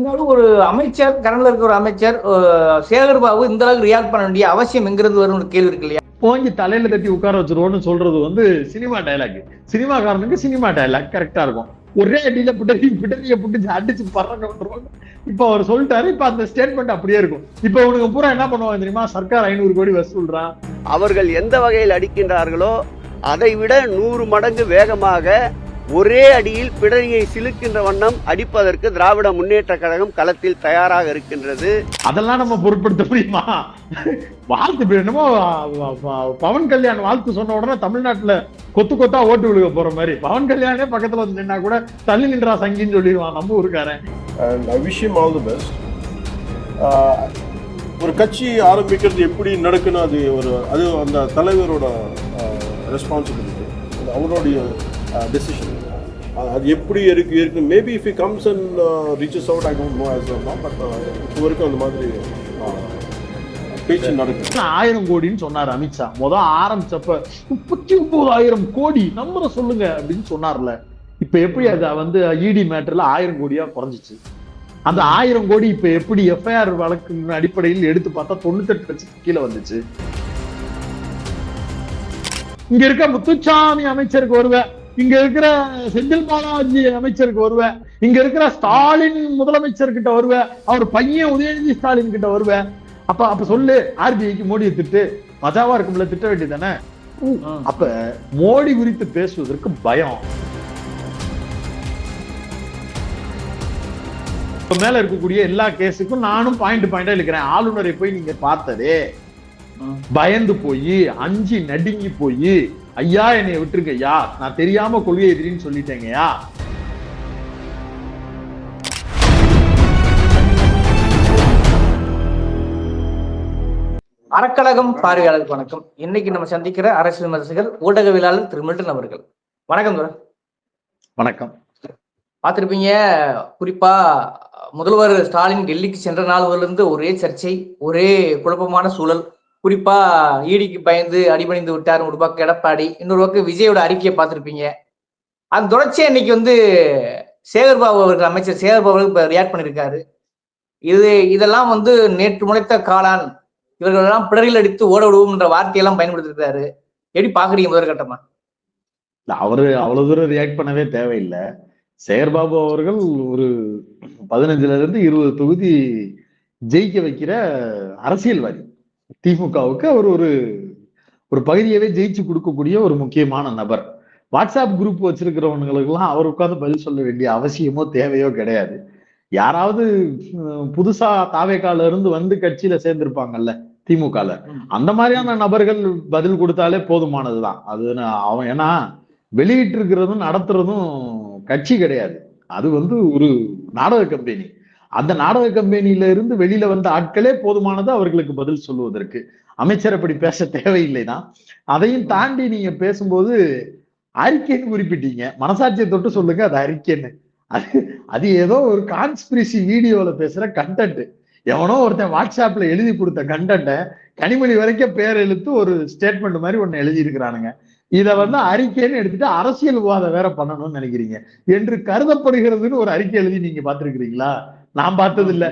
இருந்தாலும் ஒரு அமைச்சர் கரண்ல இருக்க ஒரு அமைச்சர் அஹ், சேகர் பாபு இந்த அளவுக்கு ரியாக்ட் பண்ண வேண்டிய அவசியம் எங்கிறது வரும் ஒரு கேள்வி இருக்கு இல்லையா? போங்கி தலையில தட்டி உட்கார வச்சிருவோம்னு சொல்றது வந்து சினிமா டைலாக் சினிமாக்காரனுக்கு சினிமா டைலாக் கரெக்டா இருக்கும். ஒரே அடியில பிடரி பிடரிய பிடிச்சி அடிச்சு பறக்க விட்டுருவாங்க. இப்ப அவர் சொல்லிட்டாரு இப்ப அந்த ஸ்டேட்மெண்ட் அப்படியே இருக்கும். இப்ப இவனுக்கு பூரா என்ன பண்ணுவாங்க தெரியுமா? சர்க்கார் ஐநூறு கோடி வசூல்றான் அவர்கள் எந்த வகையில் அடிக்கின்றார்களோ அதை விட நூறு மடங்கு வேகமாக ஒரே அடியில் பிடரியை சிலுக்கின்ற வண்ணம் அடிப்பதற்கு திராவிட முன்னேற்ற கழகம் களத்தில் தயாராக இருக்கின்றது. அதெல்லாம் நம்ம பொருட்படுத்த முடியுமா? வாழ்த்து என்னமோ பவன் கல்யாண் வாழ்த்து சொன்ன உடனே தமிழ்நாட்டுல கொத்து கொத்தா ஓட்டு விழுக போற மாதிரி. பவன் கல்யாணே பக்கத்துல வந்து நின்னா கூட தள்ளி நின்றா சங்கின்னு சொல்லிடுவான் நம்ம ஊருக்காரன். And I wish him all the best ஒரு கட்சி ஆரம்பிக்கிறது எப்படி நடக்குன்னு அது ஒரு அது அந்த தலைவரோட ரெஸ்பான்சிபிலிட்டி அவருடைய டெசிஷன் அது எப்படி இருக்கு இருக்கு maybe if he comes and reaches out I don't know as but இப்போ வரைக்கும் அந்த மாதிரி uh, பேச்சு நடக்குது. ஆயிரம் கோடின்னு சொன்னார் அமித்ஷா முத ஆரம்பிச்சப்ப முப்பத்தி ஒன்பதாயிரம் கோடி நம்பரை சொல்லுங்க அப்படின்னு சொன்னார்ல. இப்ப எப்படி அது வந்து இடி மேட்டர்ல ஆயிரம் கோடியா குறைஞ்சிச்சு? அந்த ஆயிரம் கோடி இப்ப எப்படி எஃப்ஐஆர் வழக்கின் அடிப்படையில் எடுத்து பார்த்தா தொண்ணூத்தெட்டு லட்சத்துக்கு கீழே வந்துச்சு. இங்க இருக்க முத்துச்சாமி அமைச்சருக்கு வருவேன் இங்க இருக்கிற செந்தில் பாலாஜி அமைச்சருக்கு வருவேன். இங்க இருக்கிற ஸ்டாலின் முதலமைச்சர் கிட்ட வருவேன். அவர் பையன் உதயநிதி ஸ்டாலின் கிட்ட வருவேன். அப்ப அப்ப சொல்லு ஆர்பிஐக்கு மோடியை திட்டு மஜாவா இருக்கும்ல திட்ட வேண்டியதானே அப்ப மோடி குறித்து பேசுவதற்கு பயம். இப்ப மேல இருக்கக்கூடிய எல்லா கேஸுக்கும் நானும் பாயிண்ட் பாயிண்டா இருக்கிறேன் ஆளுநரை போய் நீங்க பார்த்ததே. பயந்து போய் அஞ்சி நடுங்கி போய் ஐயா என்னை விட்டுருங்க ஐயா. நான் தெரியாம கொள்கை எதிரின்னு சொல்லிட்டேங்கய்யா அறக்கழகம் பார்வையாளருக்கு வணக்கம். இன்னைக்கு நம்ம சந்திக்கிற அரசியல் விமர்சகர் ஊடகவியலாளர் திரு மில்டன் அவர்கள். வணக்கம் சார் வணக்கம். பார்த்திருப்பீங்க குறிப்பா முதல்வர் ஸ்டாலின் டெல்லிக்கு சென்ற நாள் இருந்து ஒரே சர்ச்சை ஒரே குழப்பமான சூழல். குறிப்பா ஈடிக்கு பயந்து அடிபணிந்து விட்டார் ஒரு பக்கம் எடப்பாடி இன்னொரு பக்கம் விஜயோட அறிக்கையை பார்த்துருப்பீங்க. அந்த தொடர்ச்சியா இன்னைக்கு வந்து சேகர்பாபு அவர்கள் அமைச்சர் சேகர்பாபு அவர்கள் இப்போ ரியாக்ட் பண்ணியிருக்காரு இது இதெல்லாம் வந்து நேற்று முளைத்த காளான். இவர்கள் எல்லாம் பிடரில் அடித்து ஓட விடுவோம்ன்ற வார்த்தையெல்லாம் பயன்படுத்திருக்காரு எப்படி பாக்குறீங்க முதற்கட்டமா அவரு அவ்வளவு தூரம் ரியாக்ட் பண்ணவே தேவையில்லை. சேகர்பாபு அவர்கள் ஒரு பதினஞ்சுல இருந்து இருபது தொகுதி ஜெயிக்க வைக்கிற அரசியல்வாதி. திமுகவுக்கு அவர் ஒரு ஒரு பகுதியவே ஜெயிச்சு கொடுக்கக்கூடிய ஒரு முக்கியமான நபர். வாட்ஸ்அப் குரூப் வச்சிருக்கிறவங்களுக்கெல்லாம் அவர் உட்கார்ந்து பதில் சொல்ல வேண்டிய அவசியமோ தேவையோ கிடையாது. யாராவது புதுசா தாவேக்கால இருந்து வந்து கட்சியில சேர்ந்திருப்பாங்கல்ல திமுகல. அந்த மாதிரியான நபர்கள் பதில் கொடுத்தாலே போதுமானதுதான். அது அவன் ஏன்னா வெளியிட்டு இருக்கிறதும் நடத்துறதும் கட்சி கிடையாது. அது வந்து ஒரு நாடக கம்பெனி. அந்த நாடக கம்பெனியில இருந்து வெளியில வந்த ஆட்களே போதுமானது அவர்களுக்கு பதில் சொல்லுவதற்கு. அமைச்சர் அப்படி பேச தேவையில்லைதான் அதையும் தாண்டி நீங்க பேசும்போது அறிக்கைன்னு குறிப்பிட்டீங்க. மனசாட்சியை தொட்டு சொல்லுங்க அது அறிக்கைன்னு அது அது ஏதோ ஒரு கான்ஸ்பிரசி வீடியோல பேசுற கண்டென்ட் எவனோ ஒருத்தன் வாட்ஸ்அப்ல எழுதி கொடுத்த கண்டென்ட்டை கனிமொழி வரைக்கும் பேர் எழுத்து ஒரு ஸ்டேட்மெண்ட் மாதிரி ஒன்னு எழுதி இருக்கிறானுங்க வந்து அறிக்கைன்னு எடுத்துட்டு அரசியல் விவாதம் வேற பண்ணணும்னு நினைக்கிறீங்க. என்று கருதப்படுகிறதுன்னு ஒரு அறிக்கை எழுதி நீங்க பார்த்திருக்கிறீங்களா? நான் பார்த்தது இல்ல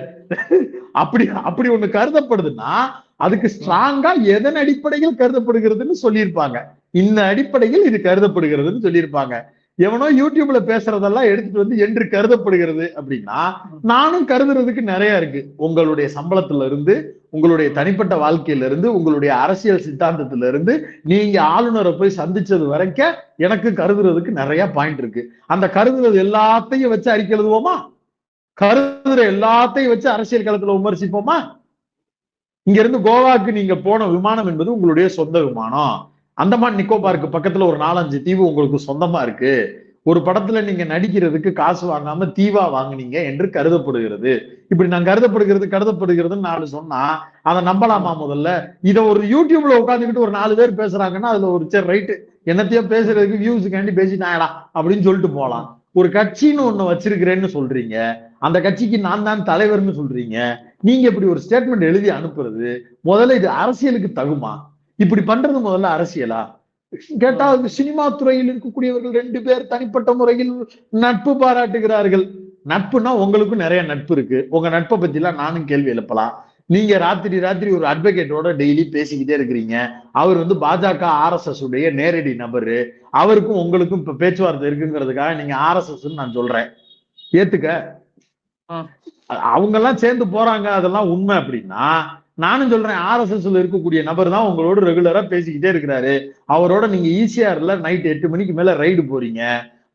அப்படி அப்படி ஒண்ணு கருதப்படுதுன்னா அதுக்கு ஸ்ட்ராங்கா எதன் அடிப்படையில் கருதப்படுகிறதுன்னு சொல்லியிருப்பாங்க. இந்த அடிப்படையில் இது கருதப்படுகிறதுன்னு சொல்லியிருப்பாங்க. எவனோ யூடியூப்ல பேசுறதெல்லாம் எடுத்துட்டு வந்து என்று கருதப்படுகிறது அப்படின்னா நானும் கருதுறதுக்கு நிறைய இருக்கு. உங்களுடைய சம்பளத்துல இருந்து உங்களுடைய தனிப்பட்ட வாழ்க்கையில இருந்து உங்களுடைய அரசியல் சித்தாந்தத்துல இருந்து நீங்க ஆளுநரை போய் சந்திச்சது வரைக்கும் எனக்கு கருதுறதுக்கு நிறைய பாயிண்ட் இருக்கு. அந்த கருதுறது எல்லாத்தையும் வச்சு அறிக்கை எழுதுவோமா கருதுற எல்லாத்தையும் வச்சு அரசியல் களத்துல விமர்சிப்போமா? இங்க இருந்து கோவாக்கு நீங்க போன விமானம் என்பது உங்களுடைய சொந்த விமானம். அந்தமான் நிக்கோபாருக்கு பக்கத்துல ஒரு நாலஞ்சு தீவு உங்களுக்கு சொந்தமா இருக்கு. ஒரு படத்துல நீங்க நடிக்கிறதுக்கு காசு வாங்காம தீவா வாங்குனீங்க என்று கருதப்படுகிறது. இப்படி நான் கருதப்படுகிறது கருதப்படுகிறதுன்னு நாலு சொன்னா அதை நம்பலாமா முதல்ல? இதை ஒரு யூடியூப்ல உட்காந்துக்கிட்டு ஒரு நாலு பேர் பேசுறாங்கன்னா அதுல ஒரு சரி ரைட்டு. என்னத்தையோ பேசுறதுக்கு வியூஸுக்காண்டி பேசிட்டாங்கடா அப்படின்னு சொல்லிட்டு போலாம். ஒரு கட்சின்னு ஒண்ணு வச்சிருக்கிறேன்னு சொல்றீங்க. அந்த கட்சிக்கு நான் தான் தலைவர்னு சொல்றீங்க. நீங்க இப்படி ஒரு ஸ்டேட்மெண்ட் எழுதி அனுப்புறது முதல்ல இது அரசியலுக்கு தகுமா? இப்படி பண்றது முதல்ல அரசியலா? கேட்டா சினிமா துறையில் இருக்கக்கூடியவர்கள் ரெண்டு பேர் தனிப்பட்ட முறையில் நட்பு பாராட்டுகிறார்கள். நட்புனா உங்களுக்கும் நிறைய நட்பு இருக்கு. உங்க நட்பை பத்தி எல்லாம் நானும் கேள்வி எழுப்பலாம். நீங்க ராத்திரி ராத்திரி ஒரு அட்வொகேட்டோட டெய்லி பேசிக்கிட்டே இருக்கிறீங்க. அவர் வந்து பாஜக ஆர்எஸ்எஸ் உடைய நேரடி நபரு. அவருக்கும் உங்களுக்கும் இப்ப பேச்சுவார்த்தை இருக்குங்கிறதுக்காக நீங்க ஆர்எஸ்எஸ் நான் சொல்றேன். ஏத்துக்க. அவங்க எல்லாம் சேர்ந்து போறாங்க அதெல்லாம் உண்மை அப்படின்னா நானும் சொல்றேன் ஆர்எஸ்எஸ்ல இருக்கக்கூடிய நபர் தான் உங்களோட ரெகுலரா பேசிக்கிட்டே இருக்கிறாரு. அவரோட நீங்க ஈசிஆர்ல நைட் எட்டு மணிக்கு மேல ரைடு போறீங்க.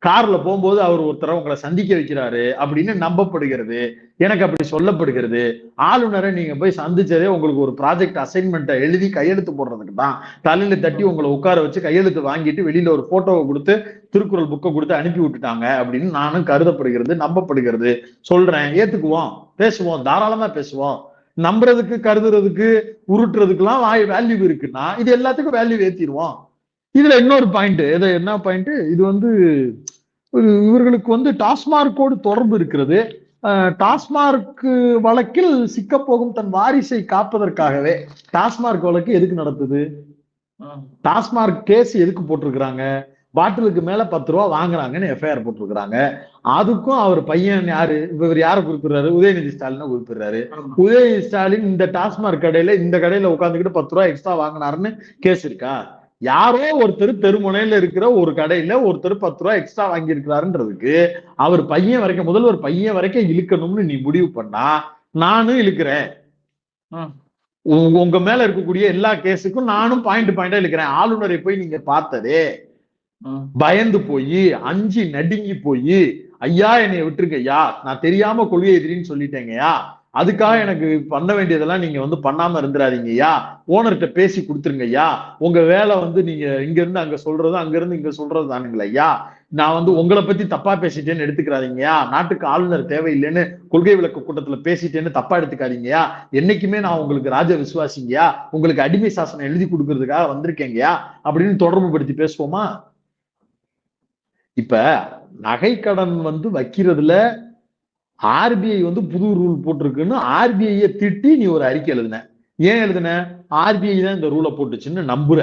கார்ல போகும்போது அவர் ஒருத்தரை உங்களை சந்திக்க வைக்கிறாரு அப்படின்னு நம்பப்படுகிறது. எனக்கு அப்படி சொல்லப்படுகிறது. ஆளுநரை நீங்க போய் சந்திச்சதே உங்களுக்கு ஒரு ப்ராஜெக்ட் அசைன்மெண்ட்டை எழுதி கையெழுத்து போடுறதுக்கு தான். தலையில தட்டி உங்களை உட்கார வச்சு கையெழுத்து வாங்கிட்டு வெளியில ஒரு போட்டோவை கொடுத்து திருக்குறள் புக்கை கொடுத்து அனுப்பி விட்டுட்டாங்க அப்படின்னு நானும் கருதப்படுகிறது நம்பப்படுகிறது. சொல்றேன் ஏத்துக்குவோம் பேசுவோம் தாராளமா பேசுவோம். நம்புறதுக்கு கருதுறதுக்கு உருட்டுறதுக்கெல்லாம் வாய் வேல்யூ இருக்குன்னா இது எல்லாத்துக்கும் வேல்யூ ஏத்திடுவோம். இதுல இன்னொரு பாயிண்ட் இது என்ன பாயிண்ட் இது வந்து இவர்களுக்கு வந்து டாஸ்மார்க்கோடு தொடர்பு இருக்கிறது. டாஸ்மார்க் வழக்கில் சிக்கப்போகும் தன் வாரிசை காப்பதற்காகவே டாஸ்மார்க் வழக்கு எதுக்கு நடத்துது. டாஸ்மார்க் கேஸ் எதுக்கு போட்டிருக்கிறாங்க? பாட்டிலுக்கு மேல பத்து ரூபா வாங்குறாங்கன்னு எஃப்ஐஆர் போட்டிருக்கிறாங்க. அதுக்கும் அவர் பையன் யாரு? இவர் யாரை குறிப்பிடுறாரு? உதயநிதி ஸ்டாலினை குறிப்பிடுறாரு. உதயநிதி ஸ்டாலின் இந்த டாஸ்மார்க் கடையில இந்த கடையில உட்காந்துக்கிட்டு பத்து ரூபா எக்ஸ்ட்ரா வாங்கினாருன்னு கேஸ் இருக்கா? யாரோ ஒருத்தர் தெருமுனையில இருக்கிற ஒரு கடையில ஒருத்தர் பத்து ரூபா எக்ஸ்ட்ரா வாங்கி இருக்கிறாருன்றதுக்கு அவர் பையன் வரைக்கும் முதல்வர் பையன் வரைக்கும் இழுக்கணும்னு நீ முடிவு பண்ணா நானும் இழுக்கிறேன். உங்க மேல இருக்கக்கூடிய எல்லா கேஸுக்கும் நானும் பாயிண்ட் பாயிண்டா இழுக்கிறேன். ஆளுநரை போய் நீங்க பார்த்ததே. பயந்து போய் அஞ்சு நடுங்கி போய் ஐயா என்னைய விட்டுருங்க ஐயா. நான் தெரியாம கொள்கை எதிரின்னு சொல்லிட்டேங்கய்யா. அதுக்காக எனக்கு பண்ண வேண்டியதெல்லாம் நீங்க வந்து பண்ணாம இருந்துடாதீங்க ஐயா. ஓனர்கிட்ட பேசி கொடுத்துருங்க ஐயா. உங்க வேலை வந்து நீங்க இங்க இருந்து அங்க சொல்றது அங்க இருந்து இங்க சொல்றது தானுங்களா ஐயா. நான் வந்து உங்களை பத்தி தப்பா பேசிட்டேன்னு எடுத்துக்கிறாதீங்கயா நாட்டுக்கு ஆளுநர் தேவையில்லைன்னு கொள்கை விளக்க கூட்டத்துல பேசிட்டேன்னு தப்பா எடுத்துக்காதீங்கயா என்னைக்குமே நான் உங்களுக்கு ராஜ விசுவாசிங்கயா உங்களுக்கு அடிமை சாசனம் எழுதி கொடுக்கறதுக்காக வந்திருக்கேங்கயா அப்படின்னு தொடர்பு படுத்தி பேசுவோமா? இப்ப நகைக்கடன் வந்து வைக்கிறதுல ஆர்பிஐ வந்து புது ரூல் போட்டிருக்குன்னு ஆர்பிஐய திட்டி நீ ஒரு அறிக்கை எழுதின. ஏன் எழுதின? ஆர்பிஐ தான் இந்த ரூலை போட்டுச்சுன்னு நம்புற.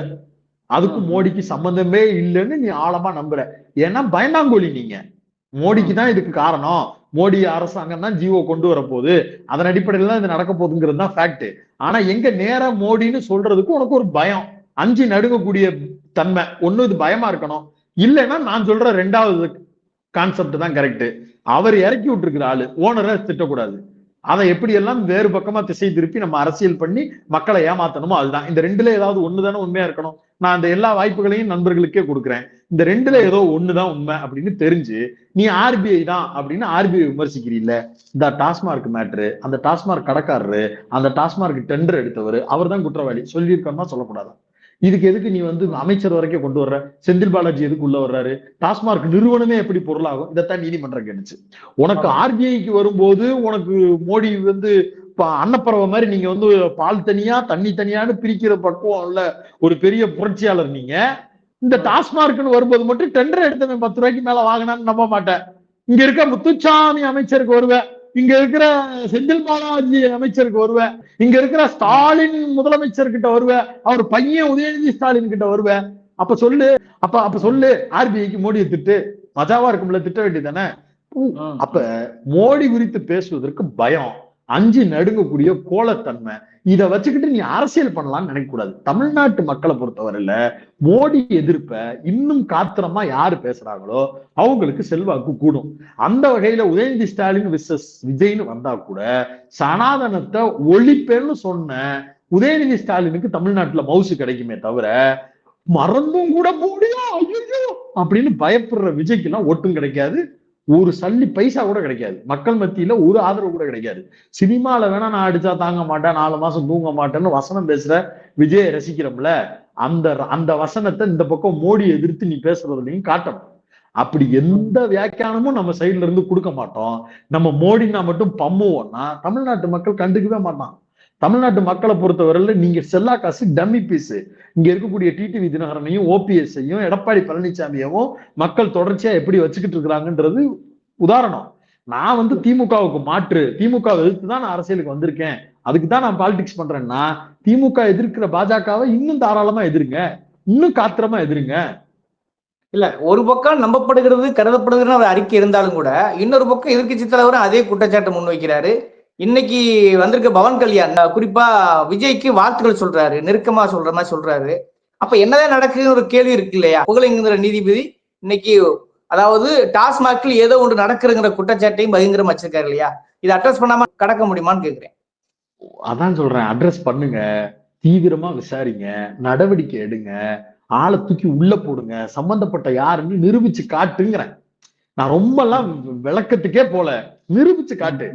அதுக்கும் மோடிக்கு சம்பந்தமே இல்லைன்னு நீ ஆழமா நம்புற. ஏன்னா பயந்தாங்கோலி நீங்க. மோடிக்கு தான் இதுக்கு காரணம். மோடி அரசாங்கம் தான் ஜியோ கொண்டு வரப்போகுது அதன் அடிப்படையில தான் இது நடக்க போகுதுங்கிறது தான் ஃபேக்ட் ஆனா எங்க நேரா மோடின்னு சொல்றதுக்கு உனக்கு ஒரு பயம். அஞ்சு நடுங்கக்கூடிய தன்மை. ஒண்ணு இது பயமா இருக்கணும். இல்லைன்னா நான் சொல்ற ரெண்டாவது கான்செப்ட் தான் கரெக்ட் அவர் இறக்கி விட்டுருக்கிற ஆளு ஓனரை திட்டக்கூடாது. அதை எப்படி எல்லாம் வேறு பக்கமா திசை திருப்பி நம்ம அரசியல் பண்ணி மக்களை ஏமாத்தணுமோ அதுதான். இந்த ரெண்டுல ஏதாவது ஒண்ணுதானே உண்மையா இருக்கணும்? நான் அந்த எல்லா வாய்ப்புகளையும் நண்பர்களுக்கே கொடுக்குறேன். இந்த ரெண்டுல ஏதோ ஒண்ணுதான் உண்மை அப்படின்னு தெரிஞ்சு நீ ஆர்பிஐ தான் அப்படின்னு ஆர்பிஐ விமர்சிக்கிறீல்ல? இந்த டாஸ்மார்க் மேட்ரு அந்த டாஸ்மார்க் கடைக்காரரு அந்த டாஸ்மார்க் டெண்டர் எடுத்தவர் அவர் தான் குற்றவாளி. சொல்லியிருக்கோம்னா சொல்லக்கூடாது இதுக்கு எதுக்கு நீ வந்து அமைச்சர் வரைக்கும் கொண்டு வர்ற? செந்தில் பாலாஜி எதுக்கு உள்ள வர்றாரு? டாஸ்மார்க் நிறுவனமே எப்படி பொருளாகும்? இதைத்தான் நீதிமன்றம் கேட்டுச்சு. உனக்கு ஆர்பிஐக்கு வரும்போது உனக்கு மோடி வந்து அன்னப்பறவை மாதிரி நீங்க வந்து பால் தனியா தண்ணி தனியான்னு பிரிக்கிற பக்குவம் இல்ல ஒரு பெரிய புரட்சியாளர் நீங்க. இந்த டாஸ்மார்க்னு வரும்போது மட்டும் டெண்டர் எடுத்தவன் பத்து ரூபாய்க்கு மேல வாங்கினான்னு நம்ப மாட்டேன். இங்க இருக்க முத்துச்சாமி அமைச்சருக்கு வருவேன். இங்க இருக்கிற செந்தில் பாலாஜி அமைச்சருக்கு வருவேன் இங்க இருக்கிற ஸ்டாலின் முதலமைச்சர் கிட்ட வருவேன் அவர் பையன் உதயநிதி ஸ்டாலின் கிட்ட வருவேன் அப்ப சொல்லு. அப்ப அப்ப சொல்லு. ஆர்பிஐக்கு மோடியை திட்டு. மஜாவா இருக்கும்ல திட்ட வேண்டியதானே ம். அப்ப மோடி குறித்து பேசுவதற்கு பயம். அஞ்சு நடுங்கக்கூடிய கோலத்தன்மை. இதை வச்சுக்கிட்டு நீ அரசியல் பண்ணலாம்னு நினைக்கக்கூடாது. தமிழ்நாட்டு மக்களை பொறுத்தவரையில மோடி எதிர்ப்ப இன்னும் காத்திரமா யாரு பேசுறாங்களோ அவங்களுக்கு செல்வாக்கு கூடும். அந்த வகையில உதயநிதி ஸ்டாலின் விசஸ் விஜய்னு வந்தா கூட சனாதனத்தை ஒழிப்பேன்னு சொன்ன உதயநிதி ஸ்டாலினுக்கு தமிழ்நாட்டுல மவுசு கிடைக்குமே தவிர மறந்தும் கூட முடியும் அப்படின்னு பயப்படுற விஜய்க்கு எல்லாம் ஒட்டும் கிடைக்காது. ஒரு சல்லி பைசா கூட கிடைக்காது. மக்கள் மத்தியில ஒரு ஆதரவு கூட கிடைக்காது. சினிமால வேணா நான் அடிச்சா தாங்க மாட்டேன் நாலு மாசம் தூங்க மாட்டேன்னு வசனம் பேசுற விஜயை ரசிக்கிறோம்ல அந்த அந்த வசனத்தை இந்த பக்கம் மோடி எதிர்த்து நீ பேசுறதுலையும் காட்டணும். அப்படி எந்த வியாக்கியானமும் நம்ம சைடுல இருந்து கொடுக்க மாட்டோம். நம்ம மோடினா மட்டும் பம்முவோம்னா தமிழ்நாட்டு மக்கள் கண்டுக்கவே மாட்டான் தமிழ்நாட்டு மக்களை பொறுத்தவரையில நீங்க செல்லா காசு டம்மி பீஸ் இங்க இருக்கக்கூடிய டிடிவி தினகரனையும் ஓபிஎஸ்ஐயும் எடப்பாடி பழனிசாமியவும் மக்கள் தொடர்ச்சியா எப்படி வச்சுக்கிட்டு இருக்கிறாங்கன்றது உதாரணம். நான் வந்து திமுகவுக்கு மாற்று திமுக எதிர்த்து தான் நான் அரசியலுக்கு வந்திருக்கேன். அதுக்கு தான் நான் பாலிடிக்ஸ் பண்றேன்னா திமுக எதிர்க்கிற பாஜகவை இன்னும் தாராளமா எதிருங்க. இன்னும் காத்திரமா எதிருங்க. இல்ல ஒரு பக்கம் நம்பப்படுகிறது கருதப்படுகிறது ஒரு அறிக்கை இருந்தாலும் கூட இன்னொரு பக்கம் எதிர்க்கட்சி தலைவரும் அதே குற்றச்சாட்டை முன்வைக்கிறாரு. இன்னைக்கு வந்திருக்க பவன் கல்யாண் குறிப்பா விஜய்க்கு வாழ்த்துக்கள் சொல்றாரு நெருக்கமா சொல்ற மாதிரி சொல்றாரு. அப்ப என்னதான் நடக்குதுன்னு ஒரு கேள்வி இருக்கு இல்லையா? புகழேங்கிற நீதிபதி இன்னைக்கு அதாவது டாஸ்மாகில் ஏதோ ஒன்று நடக்குதுங்கிற குற்றச்சாட்டையும் பயங்கரம் வச்சிருக்காரு இல்லையா? இதை அட்ரஸ் பண்ணாம கடக்க முடியுமான்னு கேக்குறேன். அதான் சொல்றேன் அட்ரஸ் பண்ணுங்க தீவிரமா விசாரிங்க நடவடிக்கை எடுங்க ஆளை தூக்கி உள்ள போடுங்க சம்பந்தப்பட்ட யாருன்னு நிரூபிச்சு காட்டுங்கிறேன். நான் ரொம்ப எல்லாம் விளக்கத்துக்கே போல நிரூபிச்சு காட்டு.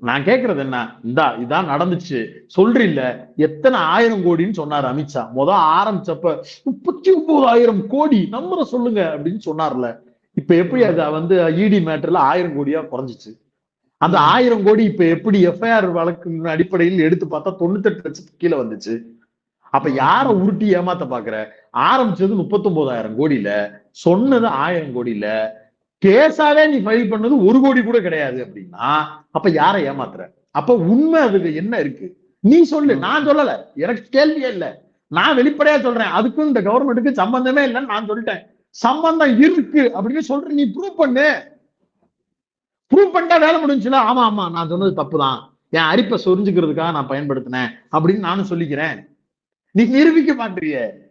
நான் கேக்குறது என்ன? இந்தா இதான் நடந்துச்சு. சொல்றீல்ல எத்தனை ஆயிரம் கோடின்னு சொன்னாரு அமித்ஷா. முத ஆரம்பிச்சப்ப முப்பத்தி ஒன்பதாயிரம் கோடி நம்பரை சொல்லுங்க அப்படின்னு சொன்னார்ல. இப்ப எப்படி அது வந்து இடி மேட்டர்ல ஆயிரம் கோடியா குறைஞ்சிச்சு? அந்த ஆயிரம் கோடி இப்ப எப்படி எஃப்ஐஆர் வழக்கு அடிப்படையில் எடுத்து பார்த்தா தொண்ணூத்தெட்டு லட்சத்துக்கு கீழே வந்துச்சு. அப்ப யார உருட்டி ஏமாத்த பாக்குற? ஆரம்பிச்சது முப்பத்தொன்பதாயிரம் கோடியில சொன்னது ஆயிரம் கோடியில கேஸாவே நீ ஃபைல் பண்ணது ஒரு கோடி கூட கிடையாது அப்படின்னா அப்ப யாரை ஏமாத்துற? அப்ப உண்மை அதுக்கு என்ன இருக்கு? நீ சொல்லு. நான் சொல்லல. எனக்கு கேள்வியே இல்ல. நான் வெளிப்படையா சொல்றேன். அதுக்கும் இந்த கவர்மெண்ட்டுக்கு சம்பந்தமே இல்லைன்னு நான் சொல்லிட்டேன். சம்பந்தம் இருக்கு அப்படின்னு சொல்ற நீ ப்ரூவ் பண்ணு. ப்ரூவ் பண்ணிட்டா வேலை முடிஞ்சுல ஆமா ஆமா. நான் சொன்னது தப்புதான். என் அரிப்பை சொரிஞ்சுக்கிறதுக்காக நான் பயன்படுத்தினேன் அப்படின்னு நானும் சொல்லிக்கிறேன். நீ நிரூபிக்க மாட்டீங்க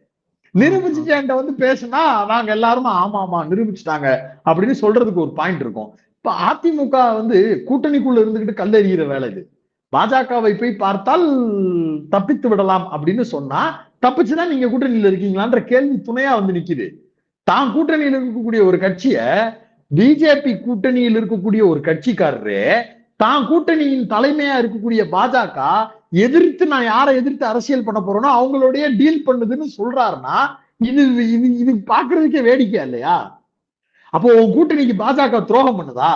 நிரூபிச்சுட்டு என்கிட்ட வந்து பேசுனா நாங்க எல்லாரும் ஆமா ஆமா நிரூபிச்சுட்டாங்க அப்படின்னு சொல்றதுக்கு ஒரு பாயிண்ட் இருக்கும். இப்ப அதிமுக வந்து கூட்டணிக்குள்ள இருந்துகிட்டு கல்லெறிகிற வேலை இது. பாஜகவை போய் பார்த்தால் தப்பித்து விடலாம் அப்படின்னு சொன்னா தப்பிச்சுதான் நீங்க கூட்டணியில இருக்கீங்களான்ற கேள்வி துணையா வந்து நிக்குது. தான் கூட்டணியில் இருக்கக்கூடிய ஒரு கட்சிய பிஜேபி கூட்டணியில் இருக்கக்கூடிய ஒரு கட்சிக்காரரு தான் கூட்டணியின் தலைமையா இருக்கக்கூடிய பாஜக எதிர்த்து நான் யாரை எதிர்த்து அரசியல் பண்ண போறேனோ அவங்களோடய டீல் பண்ணுதுன்னு சொல்றாருன்னா இது இது இது பாக்குறதுக்கே வேடிக்கை இல்லையா? அப்போ உன் கூட்டணிக்கு பாஜக துரோகம் பண்ணுதா?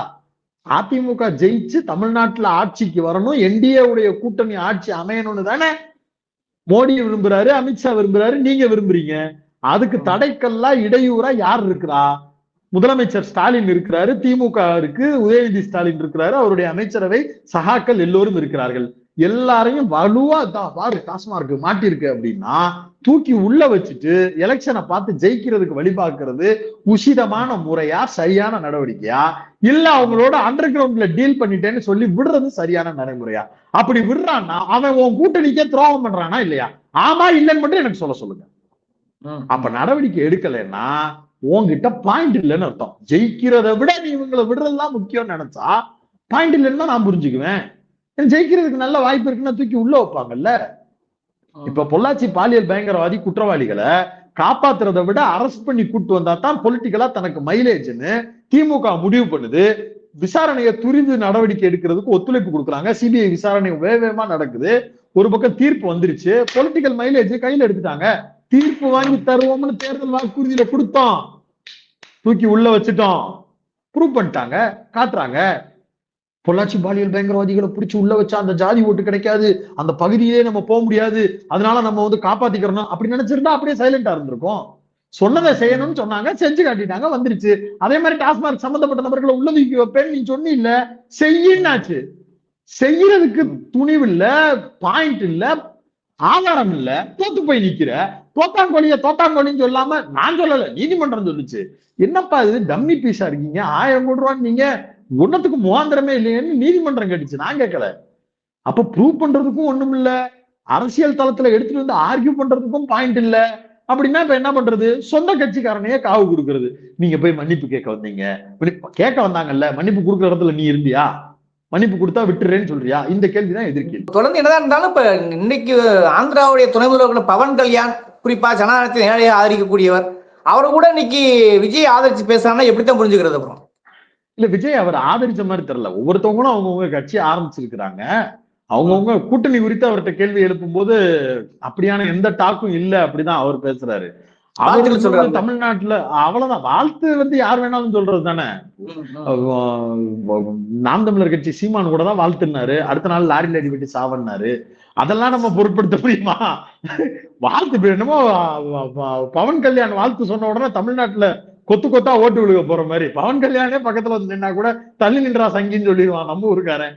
அதிமுக ஜெயிச்சு தமிழ்நாட்டுல ஆட்சிக்கு வரணும் என்டிஏ உடைய கூட்டணி ஆட்சி அமையணும்னு தானே மோடி விரும்புறாரு அமித்ஷா விரும்புறாரு நீங்க விரும்புறீங்க. அதுக்கு தடைக்கல்லா இடையூறா யார் இருக்கிறா? முதலமைச்சர் ஸ்டாலின் இருக்கிறாரு திமுக இருக்கு உதயநிதி ஸ்டாலின் இருக்கிறாரு அவருடைய அமைச்சரவை சகாக்கள் எல்லோரும் இருக்கிறார்கள். எல்லாரையும் வலுவா தான் பாரு டாஸ்மார்க் மாட்டிருக்கு அப்படின்னா தூக்கி உள்ள வச்சுட்டு எலெக்ஷனை பார்த்து ஜெயிக்கிறதுக்கு வழி பார்க்கிறது உசிதமான முறையா சரியான நடவடிக்கையா? இல்ல அவங்களோட அண்டர் கிரவுண்ட்ல டீல் பண்ணிட்டேன்னு சொல்லி விடுறது சரியான நடைமுறையா? அப்படி விடுறான்னா அவன் உன் கூட்டணிக்கே துரோகம் பண்றானா இல்லையா? ஆமா இல்லைன்னு மட்டும் எனக்கு சொல்ல சொல்லுங்க. அப்ப நடவடிக்கை எடுக்கலைன்னா உன்கிட்ட பாயிண்ட் இல்லைன்னு அர்த்தம். ஜெயிக்கிறத விட நீ இவங்களை விடுறதுதான் முக்கியம்னு நினைச்சா பாயிண்ட் இல்லைன்னு தான் நான் புரிஞ்சுக்குவேன். ஜெயிக்கிறதுக்கு நல்ல வாய்ப்பு இருக்குன்னா தூக்கி உள்ள வைப்பாங்கல்ல? இப்ப பொள்ளாச்சி பாலியல் பயங்கரவாதி குற்றவாளிகளை காப்பாத்துறதை விட அரெஸ்ட் பண்ணி கூட்டு வந்தா தான் பொலிட்டிக்கலா தனக்கு மைலேஜ்னு திமுக முடிவு பண்ணுது. விசாரணையை துரிது நடவடிக்கை எடுக்கிறதுக்கு ஒத்துழைப்பு கொடுக்குறாங்க. சிபிஐ விசாரணை வேக வேகமா நடக்குது. ஒரு பக்கம் தீர்ப்பு வந்துருச்சு. பொலிட்டிக்கல் மைலேஜ் கையில எடுத்துட்டாங்க. தீர்ப்பு வாங்கி தருவோம்னு தேர்தல் வாக்குறுதியில கொடுத்தோம். தூக்கி உள்ள வச்சுட்டோம். ப்ரூவ் பண்ணிட்டாங்க. காட்டுறாங்க. பொள்ளாச்சி பாலியல் பயங்கரவாதிகளை பிடிச்சி உள்ள வச்சா அந்த ஜாதி ஓட்டு கிடைக்காது. அந்த பகுதியிலே நம்ம போக முடியாது. அதனால நம்ம வந்து காப்பாத்திக்கிறோம் அப்படி நினைச்சிருந்தா அப்படியே சைலண்டா இருந்திருக்கும். சொன்னதை செய்யணும்னு சொன்னாங்க. செஞ்சு காட்டிட்டாங்க. வந்துருச்சு. அதே மாதிரி டாஸ்மார்க் சம்பந்தப்பட்ட நபர்களை உள்ள தூக்கி வைப்பேன்னு நீ சொன்னி இல்ல செய்யின்னாச்சு. செய்யறதுக்கு துணிவு இல்ல பாயிண்ட் இல்ல ஆதாரம் இல்ல. தோத்து போய் நிக்கிற. தோத்தாங்கோழிய தோத்தாங்கோழின்னு சொல்லாம நான் சொல்லல. நீதிமன்றம் சொல்லுச்சு. என்னப்பா இது? டம்மி பீஸா இருக்கீங்க. ஆயிரம் கோடி ரூபான்னு நீங்க ஒன்னத்துக்கு முகாந்திரமே இல்லையேன்னு நீதிமன்றம் கேட்டுச்சு. நான் கேட்கல. அப்ப ப்ரூவ் பண்றதுக்கும் ஒண்ணும் இல்ல. அரசியல் தளத்துல எடுத்துட்டு வந்து ஆர்கியூ பண்றதுக்கும் பாயிண்ட் இல்ல. அப்படின்னா இப்ப என்ன பண்றது? சொந்த கட்சிக்காரனையே காவு கொடுக்கறது. நீங்க போய் மன்னிப்பு கேட்க வந்தீங்க. கேட்க வந்தாங்கல்ல. மன்னிப்பு கொடுக்குற இடத்துல நீ இருந்தியா? மன்னிப்பு கொடுத்தா விட்டுறேன்னு சொல்றியா? இந்த கேள்வி தான் எதிர்கேள்வி. தொடர்ந்து என்னதான் இருந்தாலும் இப்ப இன்னைக்கு ஆந்திராவுடைய துணை முதல்வர் பவன் கல்யாண் குறிப்பா ஜனநாயகத்தை நேரடியாக ஆதரிக்கக்கூடியவர். அவரை கூட இன்னைக்கு விஜய் ஆதரிச்சு பேசுறாங்கன்னா எப்படித்தான் புரிஞ்சுக்கிறது அப்புறம்? இல்ல விஜய் அவர் ஆதரிச்ச மாதிரி தெரியல. ஒவ்வொருத்தவங்களும் அவங்கவுங்க கட்சி ஆரம்பிச்சிருக்கிறாங்க. அவங்கவுங்க கூட்டணி குறித்து அவர்கிட்ட கேள்வி எழுப்பும் போது அப்படியான எந்த டாக்கும் இல்ல அப்படிதான் அவர் பேசுறாரு. தமிழ்நாட்டுல அவ்வளவுதான். வாழ்த்து வந்து யார் வேணாலும் சொல்றது தானே? நாம் தமிழர் கட்சி சீமான் கூட தான் வாழ்த்துனாரு. அடுத்த நாள் லாரியில் அடிபட்டு சாவன்னாரு. அதெல்லாம் நம்ம பொருட்படுத்த முடியுமா? வாழ்த்து என்னமோ பவன் கல்யாண் வாழ்த்து சொன்ன உடனே தமிழ்நாட்டுல கொத்து கொத்தா ஓட்டு விழுக போற மாதிரி. பவன் கல்யாணே பக்கத்துல வந்து நின்னா கூட தள்ளி நின்றா சங்கின்னு சொல்லிடுவான் நம்ம ஊருக்காரன்.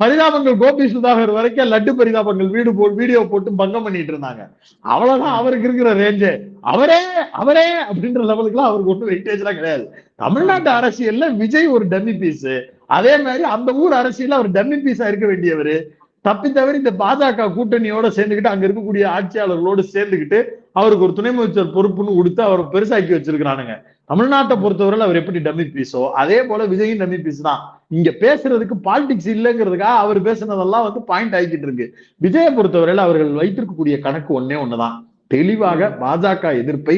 பரிதாபங்கள் கோபி சுதாகர் வரைக்கும் லட்டு பரிதாபங்கள் வீடு போ வீடியோ போட்டு பங்கம் பண்ணிட்டு இருந்தாங்க. அவ்வளவுதான் அவருக்கு இருக்கிற ரேஞ்சு அவரே அவரே அப்படின்ற லெவலுக்குலாம் அவருக்கு ஒன்றும் வெயிட்டேஜ் எல்லாம் கிடையாது. தமிழ்நாட்டு அரசியல்ல விஜய் ஒரு டம்மி பீஸ் அதே மாதிரி அந்த ஊர் அரசியல்ல அவர் டம்மி பீஸா இருக்க வேண்டியவர். தப்பி தவிர இந்த பாஜக கூட்டணியோட சேர்ந்துக்கிட்டு அங்க இருக்கக்கூடிய ஆட்சியாளர்களோடு சேர்ந்துக்கிட்டு அவருக்கு ஒரு துணை முதலமைச்சர் பொறுப்புன்னு கொடுத்து அவரை பெருசாக்கி வச்சிருக்கிறானுங்க. தமிழ்நாட்டை பொறுத்தவரையில் அவர் எப்படி டம்மி பீஸோ அதே போல விஜயும் டம்மி பீஸ் தான். இங்க பேசுறதுக்கு பாலிடிக்ஸ் இல்லைங்கிறதுக்காக அவர் பேசுனதெல்லாம் வந்து பாயிண்ட் ஆகிக்கிட்டு இருக்கு. விஜயை பொறுத்தவரையில் அவர்கள் வைத்திருக்கக்கூடிய கணக்கு ஒன்னே ஒண்ணுதான். தெளிவாக பாஜக எதிர்ப்பை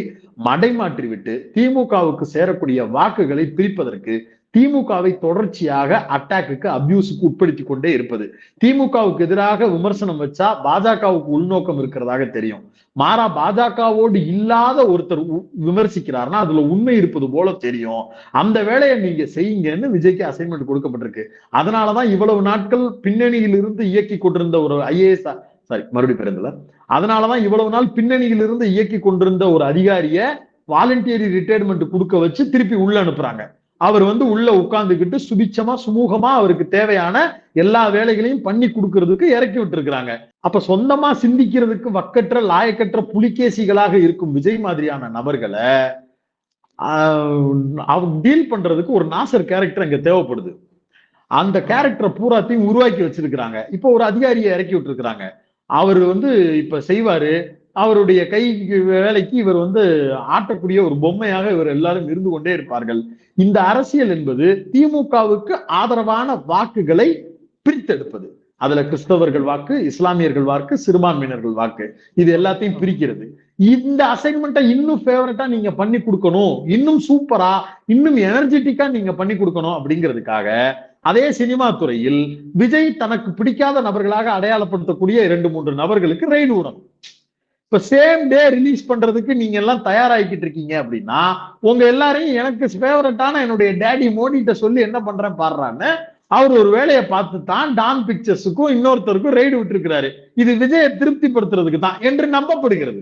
மடைமாற்றி விட்டு திமுகவுக்கு சேரக்கூடிய வாக்குகளை பிரிப்பதற்கு திமுகவை தொடர்ச்சியாக அட்டாக்குக்கு அபியூஸுக்கு உட்படுத்தி கொண்டே இருப்பது. திமுகவுக்கு எதிராக விமர்சனம் வச்சா பாஜகவுக்கு உள்நோக்கம் இருக்கிறதாக தெரியும். மாறா பாஜகவோடு இல்லாத ஒருத்தர் உ- விமர்சிக்கிறார்னா அதுல உண்மை இருப்பது போல தெரியும். அந்த வேலையை நீங்க செய்யுங்கன்னு விஜய்க்கு அசைன்மெண்ட் கொடுக்கப்பட்டிருக்கு. அதனாலதான் இவ்வளவு நாட்கள் பின்னணியில் இருந்து இயக்கி கொண்டிருந்த ஒரு ஐஏஎஸ் சாரி மறுபடியும் பிறந்தல. அதனாலதான் இவ்வளவு நாள் பின்னணியில் இருந்து இயக்கி கொண்டிருந்த ஒரு அதிகாரிய வாலண்டியரி ரிட்டையர்மெண்ட் கொடுக்க வச்சு திருப்பி உள்ள அனுப்புறாங்க. அவர் வந்து உள்ள உட்கார்ந்துக்கிட்டு சுபிச்சமா சுமூகமா அவருக்கு தேவையான எல்லா வேலைகளையும் பண்ணி கொடுக்கறதுக்கு இறக்கி விட்டுருக்காங்க அப்ப சொந்தமா சிந்திக்கிறதுக்கு வக்கற்ற லாயக்கற்ற புலிகேசிகளாக இருக்கும் விஜய் மாதிரியான நபர்களை டீல் பண்றதுக்கு ஒரு நாசர் கேரக்டர் அங்க தேவைப்படுது. அந்த கேரக்டரை பூராத்தையும் உருவாக்கி வச்சிருக்கிறாங்க. இப்போ ஒரு அதிகாரியை இறக்கி விட்டுருக்காங்க அவர் வந்து இப்ப செய்வாரு அவருடைய கை வேலைக்கு இவர் வந்து ஆட்டக்கூடிய ஒரு பொம்மையாக இவர் எல்லாரும் இருந்து கொண்டே இருப்பார்கள். இந்த அரசியல் என்பது திமுகவுக்கு ஆதரவான வாக்குகளை பிரித்தெடுப்பது. அதுல கிறிஸ்தவர்கள் வாக்கு இஸ்லாமியர்கள் வாக்கு சிறுபான்மையினர்கள் வாக்கு. இது எல்லாத்தையும் பிரிக்கிறது. இந்த அசைன்மெண்ட்டை இன்னும் ஃபேவரட்டா நீங்க பண்ணி கொடுக்கணும். இன்னும் சூப்பரா இன்னும் எனர்ஜெட்டிக்கா நீங்க பண்ணி கொடுக்கணும் அப்படிங்கிறதுக்காக அதே சினிமா துறையில் விஜய் தனக்கு பிடிக்காத நபர்களாக அடையாளப்படுத்தக்கூடிய இரண்டு மூன்று நபர்களுக்கு ரெயின் விடணும் இப்ப சேம் டே ரிலீஸ் பண்றதுக்கு நீங்க எல்லாம் தயாராகிக்கிட்டு இருக்கீங்க அப்படின்னா உங்க எல்லாரையும் எனக்கு ஃபேவரட்டான என்னுடைய டேடி மோடிட்ட சொல்லி என்ன பண்றேன் பாடுறான்னு அவர் ஒரு வேலையை பார்த்து தான் டான் பிக்சர்ஸுக்கும் இன்னொருத்தருக்கும் ரைடு விட்டுருக்கிறாரு. இது விஜயை திருப்திப்படுத்துறதுக்கு தான் என்று நம்பப்படுகிறது.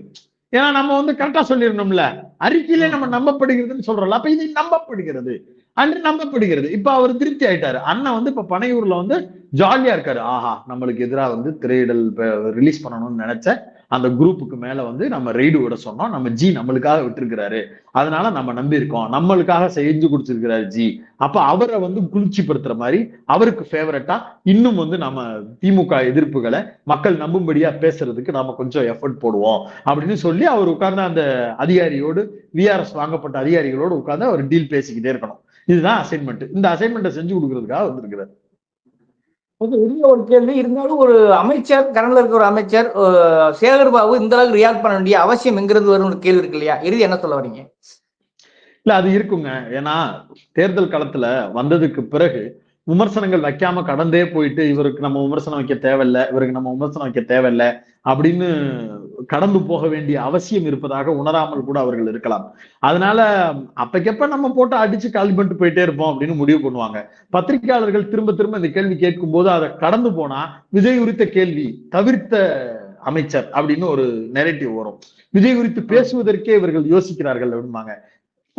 ஏன்னா நம்ம வந்து கரெக்டா சொல்லிடணும்ல. அறிக்கையிலே நம்ம நம்பப்படுகிறதுன்னு சொல்றோம்ல. அப்ப இது நம்பப்படுகிறது. அன்று நம்பப்படுகிறது. இப்ப அவர் திருப்தி ஆயிட்டாரு. அண்ணன் வந்து இப்ப பனையூர்ல வந்து ஜாலியா இருக்காரு. ஆஹா நம்மளுக்கு எதிராக வந்து திரையிடல் ரிலீஸ் பண்ணணும்னு நினைச்ச அந்த குரூப்புக்கு மேல வந்து நம்ம ரெய்டு விட சொன்னோம். நம்ம ஜி நம்மளுக்காக விட்டுருக்கிறாரு. அதனால நம்ம நம்பி இருக்கோம் நம்மளுக்காக செஞ்சு கொடுத்துருக்கிறாரு ஜி. அப்ப அவரை வந்து குளிர்ச்சிப்படுத்துற மாதிரி அவருக்கு ஃபேவரட்டா இன்னும் வந்து நம்ம திமுக எதிர்ப்புகளை மக்கள் நம்பும்படியா பேசுறதுக்கு நாம கொஞ்சம் எஃபர்ட் போடுவோம். அப்படின்னு சொல்லி அவர் உட்கார்ந்து அந்த அதிகாரியோடு விஆர்எஸ் வாங்கப்பட்ட அதிகாரிகளோடு உட்கார்ந்து அவர் டீல் பேசிக்கிட்டே இருக்கணும். இதுதான் அசைன்மெண்ட் இந்த அசைன்மெண்ட்டை செஞ்சு கொடுக்கறதுக்காக வந்திருக்கிறார். பெரிய ஒரு கேள்வி. இருந்தாலும் ஒரு அமைச்சர் கனவுல இருக்க ஒரு அமைச்சர் சேகர் பாபு இந்த அளவுக்கு ரியாக்ட் பண்ண வேண்டிய அவசியம் எங்கிருந்து வரும் ஒரு கேள்வி இருக்கு இல்லையா? இறுதி என்ன சொல்ல வரீங்க? இல்ல அது இருக்குங்க. ஏன்னா தேர்தல் களத்துல வந்ததுக்கு பிறகு விமர்சனங்கள் வைக்காம கடந்தே போயிட்டு இவருக்கு நம்ம விமர்சனம் வைக்க தேவையில்ல இவருக்கு நம்ம விமர்சனம் வைக்க தேவையில்ல அப்படின்னு கடந்து போக வேண்டிய அவசியம் இருப்பதாக உணராமல் கூட அவர்கள் இருக்கலாம். அதனால அப்பக்கப்ப நம்ம போட்டு அடிச்சு கால் பண்ணிட்டு போயிட்டே இருப்போம் அப்படின்னு முடிவு பண்ணுவாங்க. பத்திரிகையாளர்கள் திரும்ப திரும்ப இந்த கேள்வி கேட்கும் போது அதை கடந்து போனா விஜய் குறித்த கேள்வி தவிர்த்த அமைச்சர் அப்படின்னு ஒரு நெரேட்டிவ் வரும். விஜய் குறித்து பேசுவதற்கே இவர்கள் யோசிக்கிறார்கள் அப்படிம்பாங்க.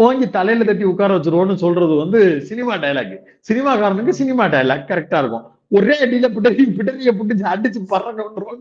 ஓங்கி தலையில தட்டி உட்கார வச்சிருவோம்னு சொல்றது வந்து சினிமா டயலாக் சினிமாக்காரனுக்கு சினிமா டயலாக் கரெக்டா இருக்கும். ஒரே அடியில பிட்டரி பிட்டரிய புட்டிச்சு அடிச்சு பறக்க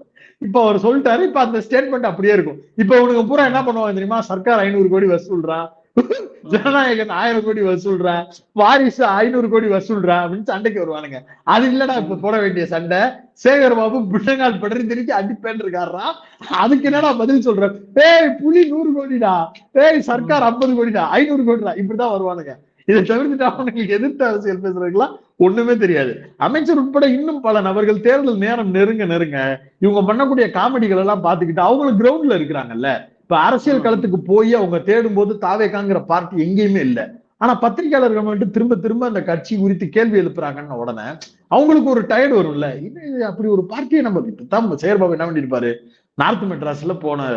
இப்ப அவர் சொல்லிட்டாரு இப்ப அந்த ஸ்டேட்மெண்ட் அப்படியே இருக்கும். இப்ப உனக்கு பூரா என்ன பண்ணுவாங்க தெரியுமா? சர்க்கார் ஐநூறு கோடி வசூல்றான். ஜனநாயகன் ஆயிரம் கோடி வசூல்றான் வாரிசு ஐநூறு கோடி வசூல்றா அப்படின்னு சண்டைக்கு வருவானுங்க. அது இல்லடா இப்ப போட வேண்டிய சண்டை. சேகர் பாபு பிள்ளைங்கால் படரி திருக்கி அடிப்பேன் இருக்காரா அதுக்கு என்னடா பதில் சொல்ற? ஏய் புலி நூறு கோடிடா. ஏய் சர்க்கார் ஐம்பது கோடிடா. ஐநூறு கோடிடா. இப்படிதான் வருவானுங்க. இதை தவிர்த்துட்டு அவனுக்கு எதிர்த்து அரசியல் பேசுறதுக்கெல்லாம் ஒண்ணுமே தெரியாது. அமைச்சர் உட்பட இன்னும் பல நபர்கள் தேர்தல் நேரம் நெருங்க நெருங்க இவங்க பண்ணக்கூடிய காமெடிகள் எல்லாம் பாத்துக்கிட்டு அவங்களும் கிரவுண்ட்ல இருக்கிறாங்கல்ல. இப்ப அரசியல் களத்துக்கு போய் அவங்க தேடும் போது தாவேக்காங்கிற பார்ட்டி எங்கேயுமே இல்லை. ஆனா பத்திரிகையாளர்கள் மட்டும் திரும்ப திரும்ப அந்த கட்சி குறித்து கேள்வி எழுப்புறாங்கன்னு உடனே அவங்களுக்கு ஒரு டயர்டு வரும்ல. இது அப்படி ஒரு பார்ட்டியை நம்ம இப்பதான் செயற்பாபு என்ன பண்ணிருப்பாரு நார்த் மெட்ராஸ்ல போன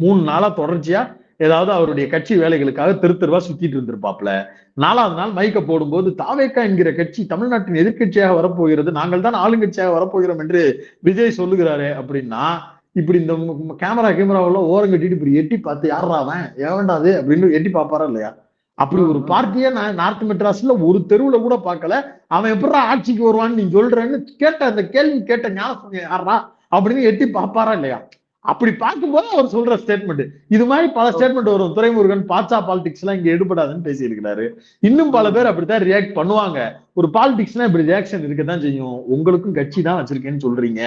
மூணு நாளா தொடர்ச்சியா ஏதாவது அவருடைய கட்சி வேலைகளுக்காக தெரு தெருவா சுத்திட்டு இருந்திருப்பாப்ல நாலாவது நாள் மைக்க போடும்போது தாவேக்கா என்கிற கட்சி தமிழ்நாட்டின் எதிர்க்கட்சியாக வரப்போகிறது நாங்கள் தான் ஆளுங்கட்சியாக வரப்போகிறோம் என்று விஜய் சொல்லுகிறாரு அப்படின்னா இப்படி இந்த கேமரா கேமராவெல்லாம் ஓரம் கட்டிட்டு இப்படி எட்டி பார்த்து யாரா அவன்? ஏவன்டா அது? அப்படின்னு எட்டி பார்ப்பாரா இல்லையா? அப்படி ஒரு பார்ட்டியை நான் நார்த் மெட்ராஸ்ல ஒரு தெருவுல கூட பார்க்கல. அவன் எப்படா ஆட்சிக்கு வருவான்னு நீ சொல்றேன்னு கேட்ட அந்த கேள்வி கேட்ட ஞாபகம் யாரா அப்படின்னு எட்டி பாப்பாரா இல்லையா? அப்படி பார்க்கும்போது அவர் சொல்ற ஸ்டேட்மெண்ட் இது மாதிரி பல ஸ்டேட்மெண்ட் வரும். துரைமுருகன் பாச்சா பாலிடிக்ஸ் எல்லாம் இங்க எடுபடாதுன்னு பேசியிருக்கிறாரு. இன்னும் பல பேர் அப்படித்தான் ரியாக்ட் பண்ணுவாங்க. ஒரு பாலிடிக்ஸ்னா இப்படி ரியாக்ஷன் இருக்கத்தான் செய்யும். உங்களுக்கும் கட்சி தான் வச்சிருக்கேன்னு சொல்றீங்க.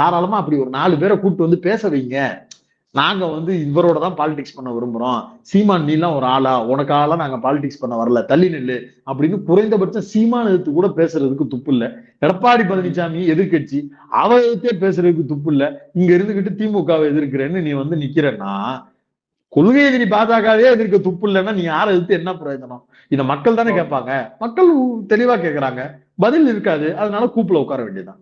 தாராளமா அப்படி ஒரு நாலு பேரை கூப்பிட்டு வந்து பேச வைங்க. நாங்க வந்து இவரோட தான் பாலிடிக்ஸ் பண்ண விரும்புறோம். சீமான் நீலாம் ஒரு ஆளா? உனக்கு ஆளா நாங்க பாலிடிக்ஸ் பண்ண வரல. தள்ளி நில்லு. அப்படின்னு குறைந்தபட்சம் சீமான் எதிர்த்து கூட பேசுறதுக்கு துப்பு இல்ல. எடப்பாடி பழனிசாமி எதிர்க்கட்சி அவ எதிர்த்தே பேசுறதுக்கு துப்பு இல்ல. இங்க இருந்துகிட்டு திமுகவை எதிர்க்கிறேன்னு நீ வந்து நிக்கிறன்னா கொள்கை எதிரி பாஜகவே எதிர்க்க துப்பு இல்லைன்னா நீ யாரை எதிர்த்து என்ன பிரயோஜனம்? இத மக்கள் தானே கேட்பாங்க. மக்கள் தெளிவா கேக்குறாங்க. பதில் இருக்காது. அதனால கூப்புல உட்கார வேண்டியதுதான்.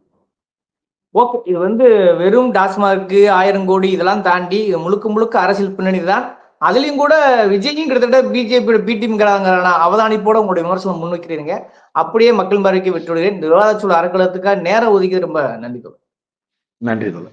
ஓகே இது வந்து வெறும் டாஸ்மார்க்கு ஆயிரம் கோடி இதெல்லாம் தாண்டி முழுக்க முழுக்க அரசியல் பின்னணி தான். அதுலயும் கூட விஜயும் கிட்டத்தட்ட பிஜேபியோட பி டீம்ங்கிறாங்க அவதானிப்போட உங்களுடைய விமர்சனம் முன்வைக்கிறீங்க. அப்படியே மக்கள் பார்வைக்கு விட்டுவிடுகிறேன். இந்த விவாதச்சூழல் அறக்கலத்துக்காக நேரம் ஒதுக்கி ரொம்ப நன்றி நன்றி தோழர்.